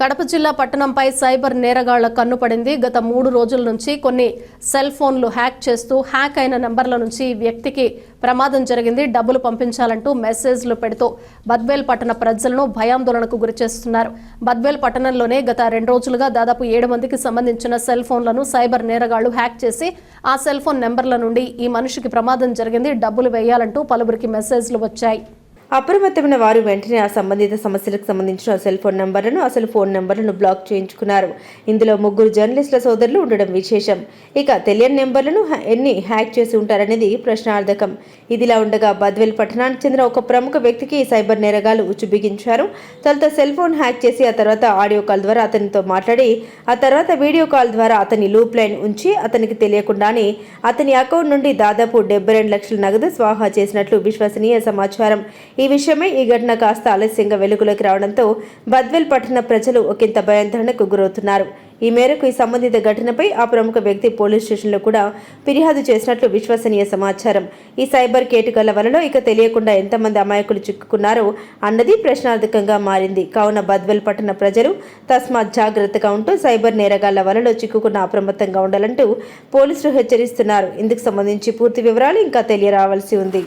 కడప జిల్లా పట్టణంపై సైబర్ నేరగాళ్ళ కన్ను పడింది. గత మూడు రోజుల నుంచి కొన్ని సెల్ ఫోన్లు హ్యాక్ చేస్తూ హ్యాక్ అయిన నెంబర్ల నుంచి వ్యక్తికి ప్రమాదం జరిగింది. డబ్బులు పంపించాలంటూ మెసేజ్లు పెడుతూ బద్వేల్ పట్టణ ప్రజలను భయాందోళనకు గురిచేస్తున్నారు బద్వేల్ పట్టణంలోనే గత రెండు రోజులుగా దాదాపు ఏడు మందికి సంబంధించిన సెల్ ఫోన్లను సైబర్ నేరగాళ్ళు హ్యాక్ చేసి ఆ సెల్ ఫోన్ నెంబర్ల నుండి ఈ మనిషికి ప్రమాదం జరిగింది. డబ్బులు వేయాలంటూ పలువురికి మెసేజ్లు వచ్చాయి. అప్రమత్తమైన వారు వెంటనే ఆ సంబంధిత సమస్యలకు సంబంధించిన సెల్ ఫోన్ నంబర్లను అసలు ఫోన్ నంబర్లను బ్లాక్ చేయించుకున్నారు. ఇందులో ముగ్గురు జర్నలిస్టుల సోదరులు ఉండడం విశేషం. ఇక తెలియని నెంబర్లను హ్యా- ఎన్ని హ్యాక్ చేసి ఉంటారనేది ప్రశ్నార్థకం. ఇదిలా ఉండగా బద్వేల్ పట్టణానికి చెందిన ఒక ప్రముఖ వ్యక్తికి సైబర్ నేరగాలు ఉచ్చుబిగించారు తొలుత సెల్ ఫోన్ హ్యాక్ చేసి ఆ తర్వాత ఆడియో కాల్ ద్వారా అతనితో మాట్లాడి ఆ తర్వాత వీడియో కాల్ ద్వారా అతని లూప్ లైన్ ఉంచి అతనికి తెలియకుండానే అతని అకౌంట్ నుండి దాదాపు డెబ్బై రెండు లక్షల నగదు స్వాహా చేసినట్లు విశ్వసనీయ సమాచారం. ఈ విషయమై ఈ ఘటన కాస్త ఆలస్యంగా వెలుగులోకి రావడంతో బద్వేల్ పట్టణ ప్రజలు ఒకంత భయాందోళనకు గురవుతున్నారు. ఈ మేరకు ఈ సంబంధిత ఘటనపై ఆ ప్రముఖ వ్యక్తి పోలీస్ స్టేషన్లో కూడా ఫిర్యాదు చేసినట్లు విశ్వసనీయ సమాచారం. ఈ సైబర్ కేటుకల వలలో ఇక తెలియకుండా ఎంతమంది అమాయకులు చిక్కుకున్నారో అన్నది ప్రశ్నార్థకంగా మారింది. కావున బద్వేల్ పట్టణ ప్రజలు తస్మాత్ జాగ్రత్తగా ఉంటూ సైబర్ నేరగాళ్ళ వలలో చిక్కుకున్న అప్రమత్తంగా ఉండాలంటూ పోలీసులు హెచ్చరిస్తున్నారు. ఇందుకు సంబంధించి పూర్తి వివరాలు ఇంకా తెలియరావాల్సి ఉంది.